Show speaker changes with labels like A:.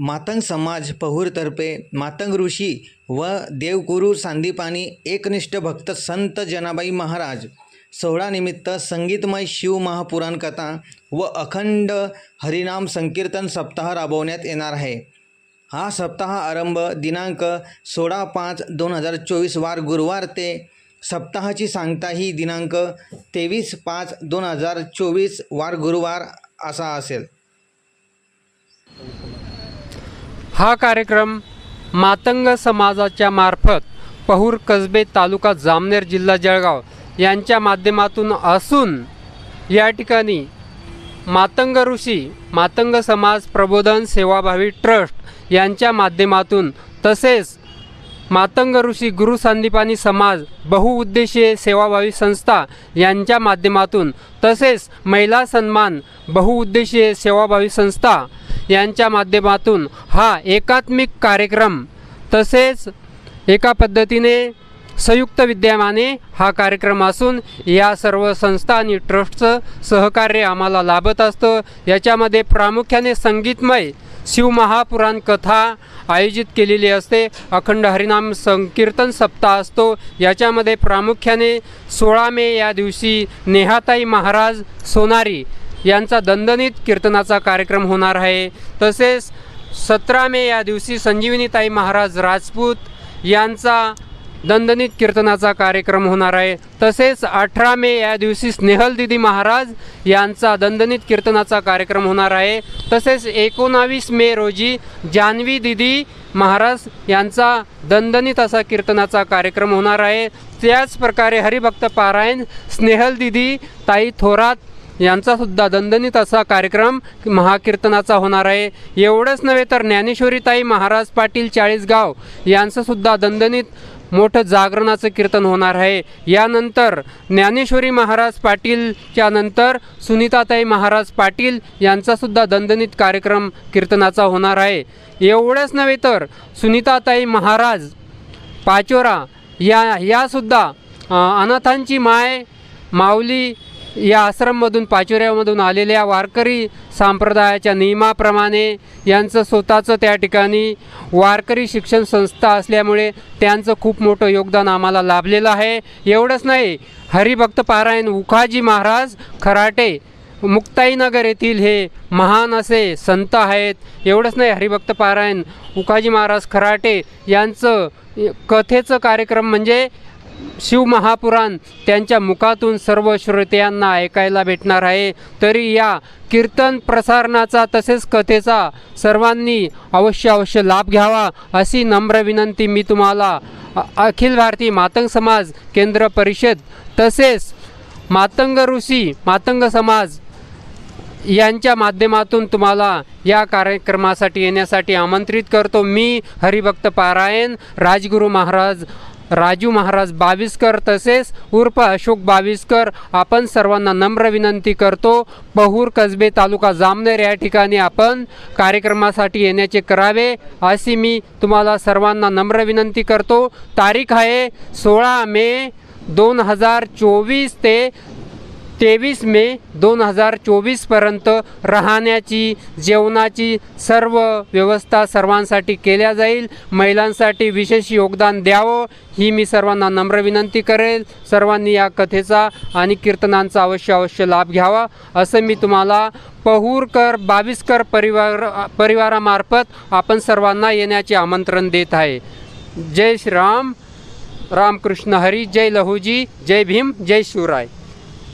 A: मातंग समाज पहूरतर्फे मातंग ऋषी व देवकुरू सांदीपानी एकनिष्ठ भक्त संत जनाबाई महाराज. सोहळानिमित्त संगीतमय शिव महापुराण कथा व अखंड हरिनाम संकीर्तन सप्ताह राबवण्यात येणार आहे. हा सप्ताह आरंभ दिनांक सोळा पाच दोन हजार चोवीस वार गुरुवार ते सप्ताहाची सांगता ही दिनांक तेवीस पाच दोन हजार चोवीस वार गुरुवार असा असेल.
B: हा कार्यक्रम मातंग समाजाच्या मार्फत पहूर कसबे तालुका जामनेर जिल्हा जळगाव यांच्या माध्यमातून असून या ठिकाणी मातंग ऋषी मातंग समाज प्रबोधन सेवाभावी ट्रस्ट यांच्या माध्यमातून तसेच मातंग ऋषी गुरु संदीपानी समाज बहुउद्देशीय सेवाभावी संस्था यांच्या माध्यमातून तसेच महिला सन्मान बहुउद्देशीय सेवाभावी संस्था यांच्या माध्यमातून हा एकात्मिक कार्यक्रम तसेच एका पद्धतीने संयुक्त विद्यमाने हा कार्यक्रम असून या सर्व संस्था आणि ट्रस्टचं सहकार्य आम्हाला लाभत असतं. याच्यामध्ये प्रामुख्याने संगीतमय शिवमहापुराण कथा आयोजित केलेली असते. अखंड हरिनाम संकीर्तन सप्ताह असतो. याच्यामध्ये प्रामुख्याने सोळा मे या दिवशी नेहाताई महाराज सोनारी यांचा दणदणीत कीर्तनाचा कार्यक्रम होणार आहे. तसेच सतरा मे या दिवशी संजीवनीताई महाराज राजपूत यांचा दणदणीत कीर्तनाचा कार्यक्रम होणार आहे. तसेच अठरा मे या दिवशी स्नेहल दिदी महाराज यांचा दणदणीत कीर्तनाचा कार्यक्रम होणार आहे. तसेच एकोणावीस मे रोजी जान्हवी दिदी महाराज यांचा दणदणीत असा कीर्तनाचा कार्यक्रम होणार आहे. त्याच प्रकारे हरिभक्त पारायण स्नेहल दिदी ताई थोरात यांचा सुद्धा दणदणीत असा कार्यक्रम महाकीर्तनाचा होणार आहे. एवढंच नव्हे तर ज्ञानेश्वरीताई महाराज पाटील चाळीसगाव यांचं सुद्धा दणदणीत मोठं जागरणाचं कीर्तन होणार आहे. यानंतर ज्ञानेश्वरी महाराज पाटीलच्या नंतर सुनीताताई महाराज पाटील यांचासुद्धा दणदणीत कार्यक्रम कीर्तनाचा होणार आहे. एवढंच नव्हे तर सुनीताताई महाराज पाचोरा या यासुद्धा अनाथांची माय माऊली या आश्रममधून पाचुऱ्यामधून आलेल्या वारकरी संप्रदायाच्या नियमाप्रमाणे यांचं स्वतःचं त्या ठिकाणी वारकरी शिक्षण संस्था असल्यामुळे त्यांचं खूप मोठं योगदान आम्हाला लाभलेलं आहे. एवढंच नाही हरिभक्त पारायण उखाजी महाराज खराटे मुक्ताईनगर येथील हे महान असे संत आहेत. एवढंच नाही हरिभक्त पारायण उखाजी महाराज खराटे यांचं कथेचं कार्यक्रम म्हणजे शिवमहापुराण त्यांच्या मुखातून सर्व श्रोत्यांना ऐकायला भेटणार आहे. तरी या कीर्तन प्रसारणाचा तसेच कथेचा सर्वांनी अवश्य अवश्य लाभ घ्यावा अशी नम्र विनंती मी तुम्हाला अखिल भारतीय मातंग समाज केंद्र परिषद तसेच मातंग ऋषी मातंग समाज यांच्या माध्यमातून तुम्हाला या कार्यक्रमासाठी येण्यासाठी आमंत्रित करतो. मी हरिभक्त पारायण राजगुरू महाराज राजू महाराज बाविस्कर तसेच उर्फ अशोक बाविस्कर आपण सर्वांना नम्र विनंती करतो. पहूर कसबे तालुका जामनेर या ठिकाणी आपण कार्यक्रमासाठी येण्याचे करावे. अशी मी तुम्हाला सर्वांना नम्र विनंती करतो. तारीख आहे सोळा मे दोन हजार चोवीस ते तेवीस मे दोन हजार चोवीसपर्यंत राहण्याची जेवणाची सर्व व्यवस्था सर्वांसाठी केल्या जाईल. महिलांसाठी विशेष योगदान द्यावं ही मी सर्वांना नम्र विनंती करेल. सर्वांनी या कथेचा आणि कीर्तनांचा अवश्य अवश्य लाभ घ्यावा. असं मी तुम्हाला पहूरकर बावीसकर परिवार परिवारामार्फत आपण सर्वांना येण्याचे आमंत्रण देत आहे. जय श्रीराम. रामकृष्ण हरी. जय लहूजी. जय भीम. जय शिवराय.